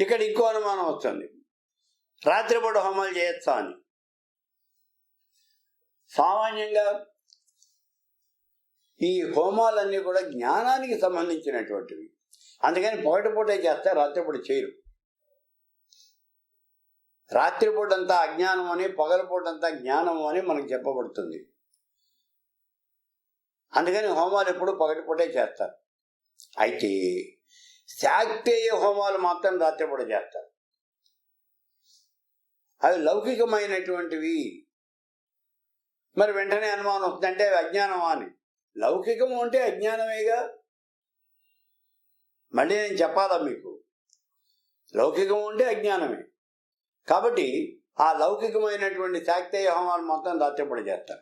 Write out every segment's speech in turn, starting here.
ఇక్కడ ఇంకో అనుమానం వస్తుంది. రాత్రిపూట హోమాలు చేయొచ్చా అని. సామాన్యంగా ఈ హోమాలన్నీ కూడా జ్ఞానానికి సంబంధించినటువంటివి. అందుకని పగటిపూటే చేస్తే రాత్రిపూట చేయరు. రాత్రిపూట అంతా అజ్ఞానం అని పగలపూట అంతా జ్ఞానం అని మనకు చెప్పబడుతుంది. అందుకని హోమాలు ఎప్పుడు పగటిపూటే చేస్తారు. అయితే శాక్తేయ హోమాలు మాత్రం రాత్రిపూట చేస్తారు. అవి లౌకికమైనటువంటివి. మరి వెంటనే అనుమానం వస్తుందంటే అవి అజ్ఞానమా అని. లౌకికము అంటే అజ్ఞానమేగా? మళ్ళీ నేను చెప్పాలా మీకు? లౌకికం అంటే అజ్ఞానమే. కాబట్టి ఆ లౌకికమైనటువంటి శాక్తేయ హోమాలు మొత్తం రాత్రిపూట చేస్తారు.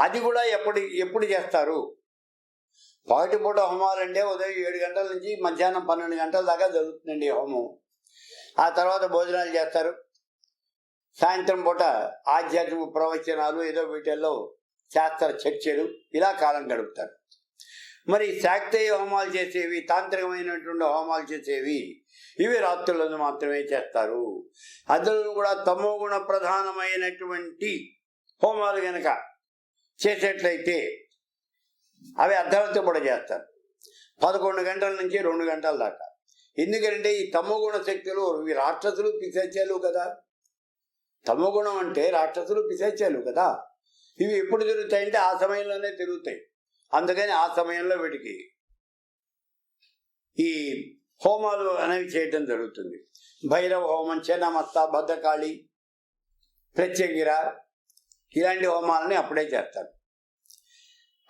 అది కూడా ఎప్పుడు ఎప్పుడు చేస్తారు? పగటిపూట హోమాలంటే ఉదయం ఏడు గంటల నుంచి మధ్యాహ్నం పన్నెండు గంటల దాకా జరుగుతుందండి హోమం. ఆ తర్వాత భోజనాలు చేస్తారు. సాయంత్రం పూట ఆధ్యాత్మిక ప్రవచనాలు ఏదో వీటిల్లో శాస్త్ర చర్చలు ఇలా కాలం గడుపుతారు. మరి శాక్తేయ హోమాలు చేసేవి తాంత్రికమైనటువంటి హోమాలు చేసేవి ఇవి రాత్రులను మాత్రమే చేస్తారు. అందులో కూడా తమో గుణ ప్రధానమైనటువంటి హోమాలు గనక చేసేట్లయితే అవి అర్ధరాత్రి కూడా చేస్తారు. పదకొండు గంటల నుంచి రెండు గంటల దాకా. ఎందుకంటే ఈ తమోగుణ శక్తులు ఇవి రాక్షసులు పిశాచాలు కదా. తమోగుణం అంటే రాక్షసులు పిశాచాలు కదా. ఇవి ఎప్పుడు తిరుగుతాయంటే ఆ సమయంలోనే తిరుగుతాయి. అందుకని ఆ సమయంలో వీటికి ఈ హోమాలు అనేవి చేయటం జరుగుతుంది. భైరవ హోమం చెన్నమత్త భద్రకాళి ప్రత్యంగిర ఇలాంటి హోమాలని అప్పుడే చేస్తారు.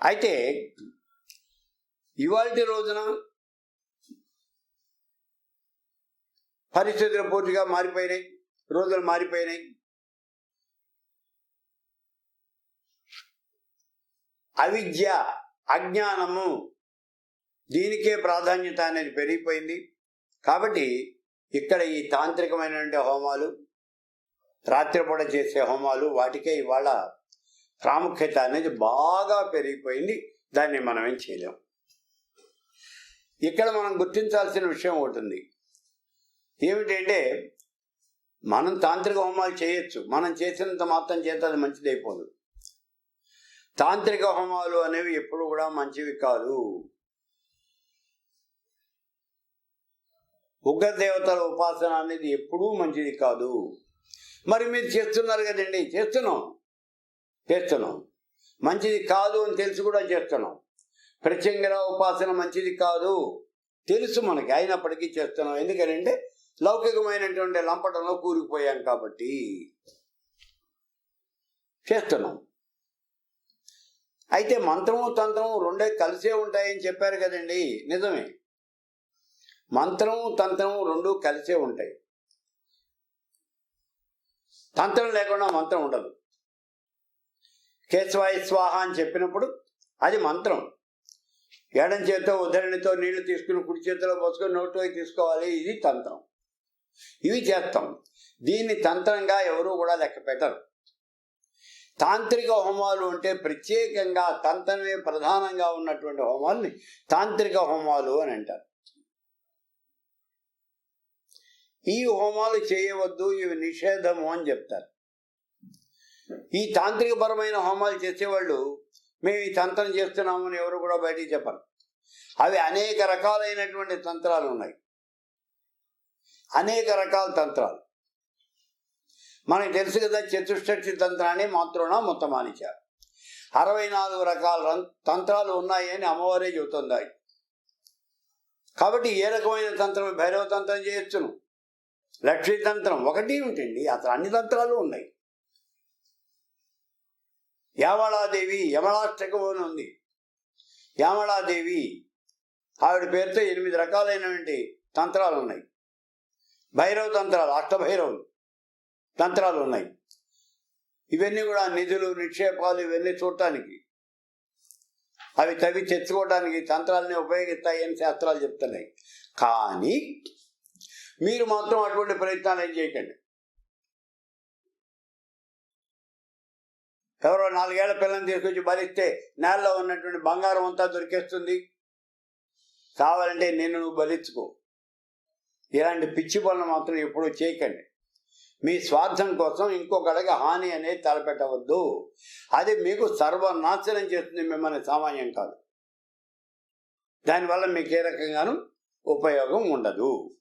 అయితే ఇవాళ రోజున పరిస్థితులు పూర్తిగా మారిపోయినాయి రోజులు మారిపోయినాయి. అవిద్య అజ్ఞానము దీనికే ప్రాధాన్యత అనేది పెరిగిపోయింది. కాబట్టి ఇక్కడ ఈ తాంత్రికమైనటువంటి హోమాలు రాత్రిపూట చేసే హోమాలు వాటికే ఇవాళ ప్రాముఖ్యత అనేది బాగా పెరిగిపోయింది. దాన్ని మనం ఏం చేయలేం. ఇక్కడ మనం గుర్తించాల్సిన విషయం ఒకటి ఉంది. ఏమిటంటే మనం తాంత్రిక హోమాలు చేయొచ్చు. మనం చేసినంత మాత్రం చేత అది మంచిదైపోదు. తాంత్రిక హోమాలు అనేవి ఎప్పుడు కూడా మంచివి కాదు. ఉగ్రదేవతల ఉపాసన అనేది ఎప్పుడూ మంచిది కాదు. మరి మీరు చేస్తున్నారు కదండి. చేస్తున్నాం. చేస్తున్నాం మంచిది కాదు అని తెలిసి కూడా చేస్తున్నాం ప్రత్యంగర ఉపాసన మంచిది కాదు తెలుసు మనకి అయినప్పటికీ చేస్తున్నాం ఎందుకంటే లౌకికమైనటువంటి లంపటంలో కూరుకుపోయాం కాబట్టి చేస్తున్నాం అయితే మంత్రము తంత్రము రెండే కలిసే ఉంటాయని చెప్పారు కదండి. నిజమే. మంత్రము తంత్రము రెండు కలిసే ఉంటాయి. తంత్రం లేకుండా మంత్రం ఉండదు. కేశవాయ స్వాహ అని చెప్పినప్పుడు అది మంత్రం. ఎడం చేత్తో ఉద్ధరణితో నీళ్ళు తీసుకుని కుడి చేతిలో పోసుకొని నోట్లోకి తీసుకోవాలి. ఇది తంత్రం. ఇవి చేస్తాం దీన్ని తంత్రంగా ఎవరూ కూడా లెక్క పెట్టరు. తాంత్రిక హోమాలు అంటే ప్రత్యేకంగా తంత్రమే ప్రధానంగా ఉన్నటువంటి హోమాల్ని తాంత్రిక హోమాలు అని అంటారు. ఈ హోమాలు చేయవద్దు ఇవి నిషేధము అని చెప్తారు. ఈ తాంత్రికపరమైన హోమాలు చేసేవాళ్ళు మేము ఈ తంత్రం చేస్తున్నామని ఎవరు కూడా బయటికి చెప్పరు. అవి అనేక రకాలైనటువంటి తంత్రాలు ఉన్నాయి. అనేక రకాల తంత్రాలు. మనకి తెలుసు కదా చతుష్టి తంత్రాన్ని మాత్రున మొత్తమానిచారు అరవై నాలుగు రకాల రం- తంత్రాలు ఉన్నాయి అని అమ్మవారే చెబుతుంది. కాబట్టి ఏ రకమైన తంత్రం భైరవ తంత్రం చేయొచ్చును? లక్ష్మీ తంత్రం ఒకటి ఉంటుంది అసలు అన్ని తంత్రాలు ఉన్నాయి. యామళాదేవి యమళాష్టకం అని ఉంది యామళాదేవి ఆవిడ పేరుతో ఎనిమిది రకాలైనటువంటి తంత్రాలు ఉన్నాయి భైరవ తంత్రాలు అష్టభైరవులు తంత్రాలు ఉన్నాయి ఇవన్నీ కూడా నిధులు నిక్షేపాలు ఇవన్నీ చూడటానికి. అవి తవి తెచ్చుకోవడానికి తంత్రాలని ఉపయోగిస్తాయని శాస్త్రాలు చెప్తున్నాయి. కానీ మీరు మాత్రం అటువంటి ప్రయత్నాలు ఏం చేయకండి. ఎవరో నాలుగేళ్ళ పిల్లని తీసుకొచ్చి బలిస్తే నేలలో ఉన్నటువంటి బంగారం అంతా దొరికేస్తుంది. కావాలంటే నిన్ను నువ్వు బలించుకో ఇలాంటి పిచ్చి పనులు మాత్రం ఎప్పుడూ చేయకండి. మీ స్వార్థం కోసం ఇంకొకళ్ళకి హాని అనేది తలపెట్టవద్దు. అది మీకు సర్వనాశనం చేస్తుంది మిమ్మల్ని సామాన్యం కాదు. దానివల్ల మీకు ఏ రకంగానూ ఉపయోగం ఉండదు.